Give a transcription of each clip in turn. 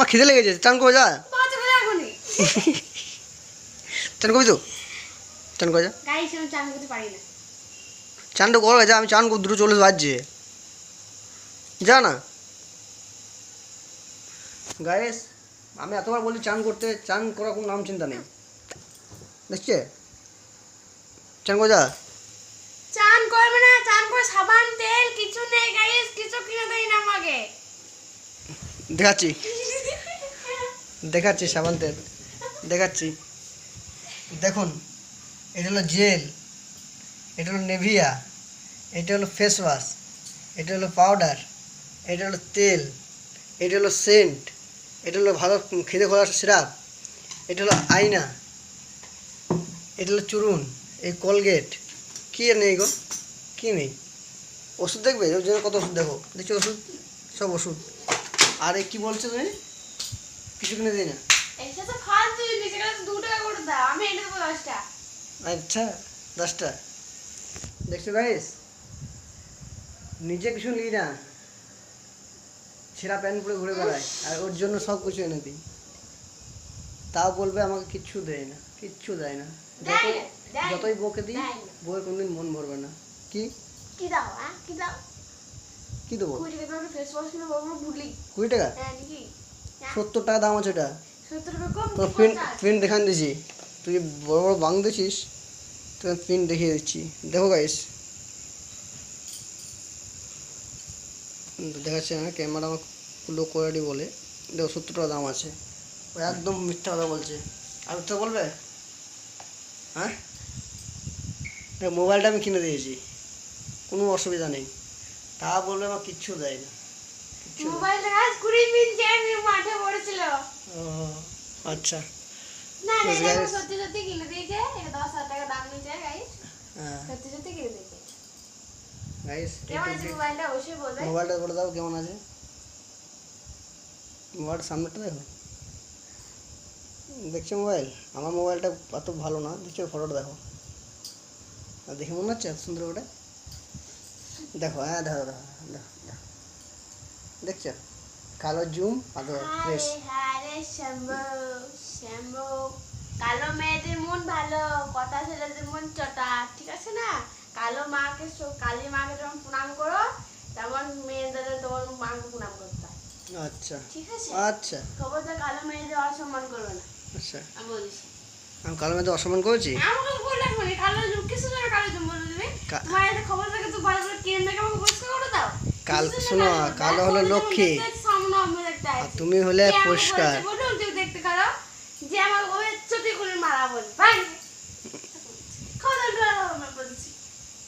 আমার খিদে লেগেছে চান করে যা। করে চান করবি তো? চান করে যা। চানটা করো যা আমি চান করে দুটো চল্লিশ বাজছে। যা না। গায়েস আমি এতবার বলি চান করতে চান করার কোনো নাম চিন্তা নেই। দেখছে? চান করে যা। চান করবে না চান করে সাবান তেল কিছু নেই গাইস কিছু কিনে দেয় না আমাকে। দেখাচ্ছি। দেখাচ্ছি সাবান তেল দেখাচ্ছি। দেখুন, এটা হলো জেল, এটা হলো নেভিয়া, এটা হলো ফেস ওয়াশ এটা হলো পাউডার এটা হলো তেল, এটা হলো সেন্ট এটা হলো ভালো খেতে খোলার সিরাপ এটা হলো আয়না, এটা হলো চুরুন, এই কলগেট কী নেই গো? কী নেই? ওষুধ দেখবে? ওর জন্য কত ওষুধ দেখো। দেখছি ওষুধ, সব ওষুধ। আর কি বলছো তুমি কিছু কিনে দিই না। আচ্ছা দশটা। দেখছ গাইস নিজে কিছু নিই না। ছেঁড়া প্যান্ট পরে ঘুরে বেড়ায় আর ওর জন্য সব কিছু এনে দিই। তাও বলবে আমাকে কিচ্ছু দেয় না কিচ্ছু দেয় না। যত যতই বকে দিই। বউয়ের কোনদিন মন ভরবে না। কি? কি দাও কি দাও? কি দেবো? কুড়ি টাকা কুড়ি সত্তর টাকা দাম আছে ওটা তোর প্রিন্ট প্রিন্ট দেখান দিছি তুই বড় বড় বাং দিছিস তোর প্রিন্ট দেখিয়ে দিচ্ছি। দেখো গাইস দেখাচ্ছে না ক্যামেরা আমার লো কোয়ালিটি বলে। দেখো সত্তর টাকা দাম আছে। ও একদম মিথ্যা কথা বলছে। আর মিথ্যা বলবে? হ্যাঁ? মোবাইলটা আমি কিনে দিয়েছি। কোনো অসুবিধা নেই। তা বলবে আমার কিচ্ছু দেয় না। মোবাইল আজ কুড়ি মিনিট যে আমি মাঠে পড়েছিল। ও আচ্ছা। না না এটা সত্যি সত্যি কিনে দিয়েছে। এটা দশ হাজার টাকা দাম নিয়েছে গাইস হ্যাঁ। সত্যি সত্যি কিনে দিয়েছে। গাইস কেমন আছে মোবাইলটা? অবশ্যই বলবে। মোবাইলটা করে দাও কেমন আছে? মোবাইল সামনেটা দেখো। দেখছ মোবাইল? আমার মোবাইলটা অত ভালো না। দেখছ ফটোটা দেখো। আর দেখে মনে হচ্ছে সুন্দর ওটা দেখো হ্যাঁ দেখো দেখো দেখো দেখো। দেখছ? কালো জুম আর ফ্রেশ। কালো মেয়েদের মন ভালো কথা ছেলেদের মন চটা ঠিক আছে না? কালো মাকে কালী মাকে যখন প্রণাম করো তেমন মেয়েদের তোমার মাকে প্রণাম করতে আচ্ছা। ঠিক আছে? আচ্ছা। খবরদার কালো মেয়েদের অসম্মান করবে না। আচ্ছা। আমি বলছি। আমি কালো মেয়েদের অসম্মান করেছি? আমাকে বলে কালো জুম কিছু না কালো জুম বলে দিবে তোমার খবর থাকে তো ভালো করে কিনে দেখে আমাকে পরিষ্কার করে দাও? কাল- শোনো, কালো হলো লক্ষ্মী। আর তুমি হলে কে আমাকে পরিষ্কার বলেছে বলুন তুমি দেখতে খারাপ যে আমার ওই চটি করে মারা বল ভাই খবর দাও আমি বলছি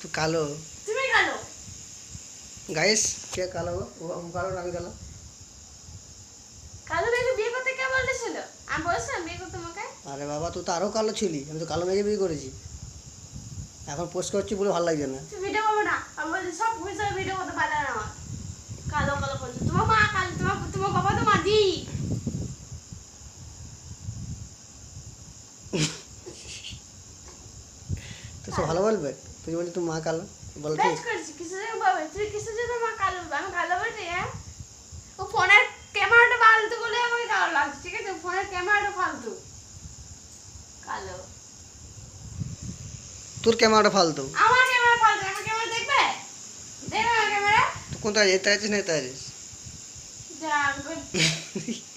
তো কালো। গাইস কে কালো? ও কালো আমি কালো? কালো বিয়ে করতে আরে বাবা তুই তো আরও কালো ছিলি। আমি তো কালো মেঘে বিয়ে করেছি। এখন পোস্ট করছি বলে ভালো লাগছে না। ভিডিও করবে না। আমি সব ভিডিও করতে পারে না আমার কালো কালো বলছে তোমার মা কালো তোমার তোমার বাবা তো মাঝি তো সব ভালো বলবে? তুই বলছি তুই মা কালো বল ঠিক বেশ করেছি কিছু জন বলবে? তুই কিছু জন আমার কালো? আমি কালো বলছি হ্যাঁ? ও ফোনের ক্যামেরাটা ফালতু বলে আমাকে কালো লাগছে ঠিক আছে? ফোনের ক্যামেরাটা ফালতু। কালো। তোর ক্যামেরাটা ফালতু। আমার ক্যামেরা ফালতু আমার ক্যামেরা দেখবে? দেখবে আমার ক্যামেরা? তুই কোনটা যেতে আছিস না যেতে আছিস? যা আমি বল-